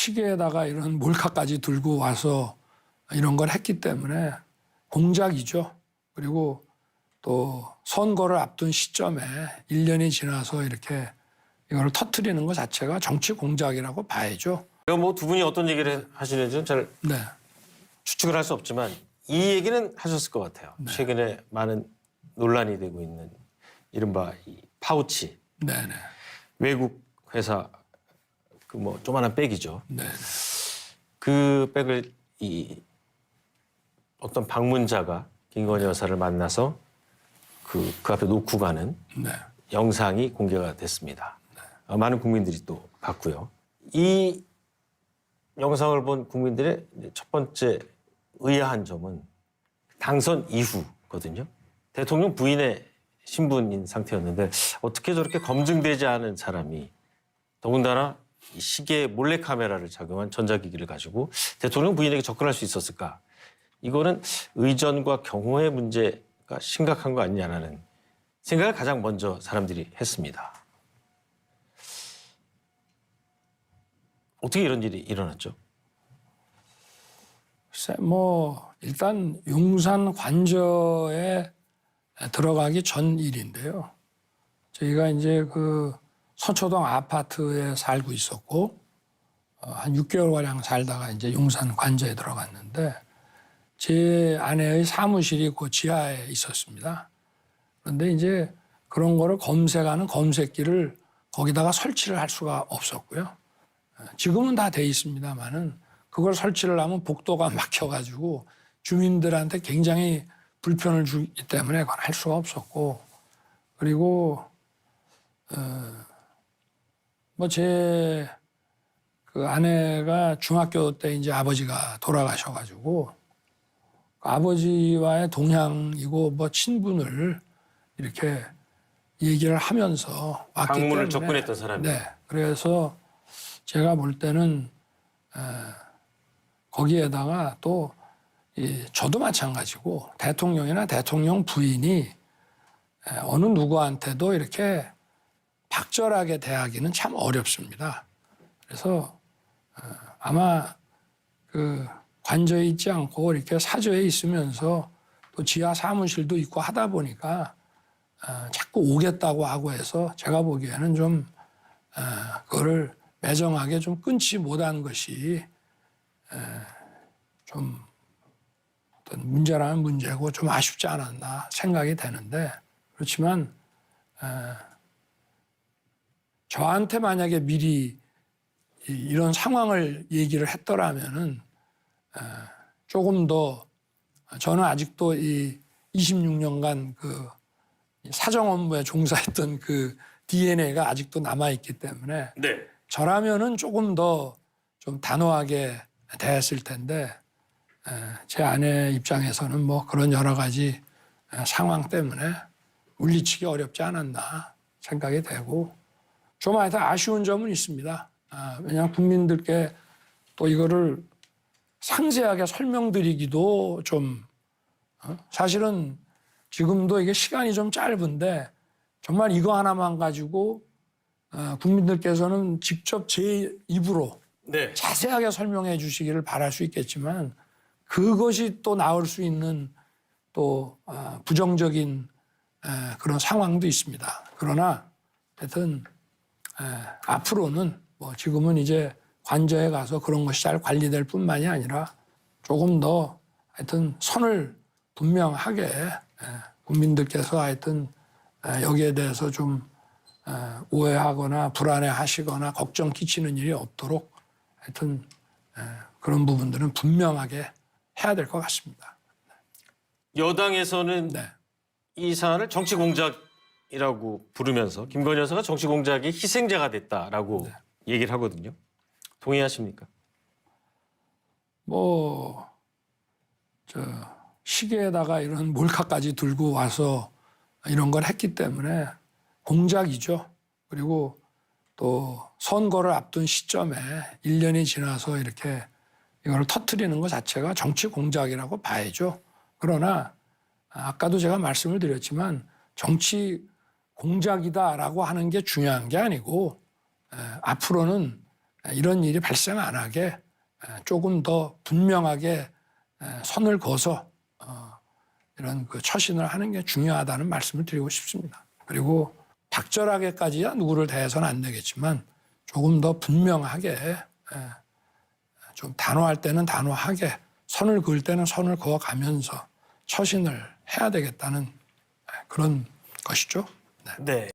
시계에다가 이런 몰카까지 들고 와서 이런 걸 했기 때문에 공작이죠. 그리고 또 선거를 앞둔 시점에 1년이 지나서 이렇게 이거를 터트리는 것 자체가 정치 공작이라고 봐야죠. 뭐 두 분이 어떤 얘기를 하시는지는 잘 네. 추측을 할 수 없지만 이 얘기는 하셨을 것 같아요. 최근에 많은 논란이 되고 있는 이른바 이 파우치 네네. 외국 회사 그 뭐 조만한 백이죠. 네. 그 백을 이 어떤 방문자가 김건희 여사를 만나서 그, 그 앞에 놓고 가는 네. 영상이 공개가 됐습니다. 어, 많은 국민들이 또 봤고요. 이 영상을 본 국민들의 첫 번째 의아한 점은 당선 이후거든요. 대통령 부인의 신분인 상태였는데 어떻게 저렇게 검증되지 않은 사람이 더군다나 이 시계 몰래 카메라를 작용한 전자기기를 가지고 대통령 부인에게 접근할 수 있었을까? 이거는 의전과 경호의 문제가 심각한 거 아니냐라는 생각을 가장 먼저 사람들이 했습니다. 어떻게 이런 일이 일어났죠? 글쎄, 뭐 일단 용산 관저에 들어가기 전 일인데요. 저희가 이제 그 서초동 아파트에 살고 있었고 어, 한 6개월 가량 살다가 이제 용산 관저에 들어갔는데 제 아내의 사무실이 그 지하에 있었습니다. 그런데 이제 그런 거를 검색하는 검색기를 거기다가 설치를 할 수가 없었고요. 지금은 다 돼 있습니다만은 그걸 설치를 하면 복도가 막혀가지고 주민들한테 굉장히 불편을 주기 때문에 그걸 할 수가 없었고 그리고 어, 뭐 제 그 아내가 중학교 때 이제 아버지가 돌아가셔가지고 그 아버지와의 동향이고 뭐 친분을 이렇게 얘기를 하면서 왔기 방문을 때문에 접근했던 사람이. 네, 그래서 제가 볼 때는 에, 거기에다가 또 이, 저도 마찬가지고 대통령이나 대통령 부인이 에, 어느 누구한테도 이렇게 박절하게 대하기는 참 어렵습니다. 그래서 어, 아마 그 관저에 있지 않고 이렇게 사저에 있으면서 또 지하 사무실도 있고 하다 보니까 어, 자꾸 오겠다고 하고 해서 제가 보기에는 좀 어, 그거를 매정하게 좀 끊지 못한 것이 에, 좀 어떤 문제라는 문제고 좀 아쉽지 않았나 생각이 되는데 그렇지만 에, 저한테 만약에 미리 이- 이런 상황을 얘기를 했더라면은 에, 조금 더 저는 아직도 이 26년간 그 사정 업무에 종사했던 그 DNA가 아직도 남아 있기 때문에 네. 저라면은 조금 더 좀 단호하게 대했을 텐데 에, 제 아내 입장에서는 뭐 그런 여러 가지 에, 상황 때문에 물리치기 어렵지 않았나 생각이 되고 좀 하여튼 아쉬운 점은 있습니다. 아, 왜냐하면 국민들께 또 이거를 상세하게 설명드리기도 좀 어? 사실은 지금도 이게 시간이 좀 짧은데 정말 이거 하나만 가지고 어, 국민들께서는 직접 제 입으로 네. 자세하게 설명해 주시기를 바랄 수 있겠지만 그것이 또 나올 수 있는 또 어, 부정적인 에, 그런 상황도 있습니다. 그러나 하여튼 에, 앞으로는 뭐 지금은 이제 관저에 가서 그런 것이 잘 관리될 뿐만이 아니라 조금 더 하여튼 선을 분명하게 에, 국민들께서 하여튼 에, 여기에 대해서 좀 에, 오해하거나 불안해하시거나 걱정 끼치는 일이 없도록 하여튼 에, 그런 부분들은 분명하게 해야 될 것 같습니다. 여당에서는 네. 이 사안을 정치 공작 이라고 부르면서 김건희 여사가 정치 공작의 희생자가 됐다라고 네. 얘기를 하거든요. 동의하십니까? 뭐, 저, 시계에다가 이런 몰카까지 들고 와서 이런 걸 했기 때문에 공작이죠. 그리고 또 선거를 앞둔 시점에 1년이 지나서 이렇게 이걸 터트리는 것 자체가 정치 공작이라고 봐야죠. 그러나 아까도 제가 말씀을 드렸지만 정치 공작이다라고 하는 게 중요한 게 아니고 에, 앞으로는 이런 일이 발생 안 하게 조금 더 분명하게 선을 그어서 어, 이런 그 처신을 하는 게 중요하다는 말씀을 드리고 싶습니다. 그리고 박절하게까지야 누구를 대해서는 안 되겠지만 조금 더 분명하게 좀 단호할 때는 단호하게 선을 그을 때는 선을 그어 가면서 처신을 해야 되겠다는 그런 것이죠. 네.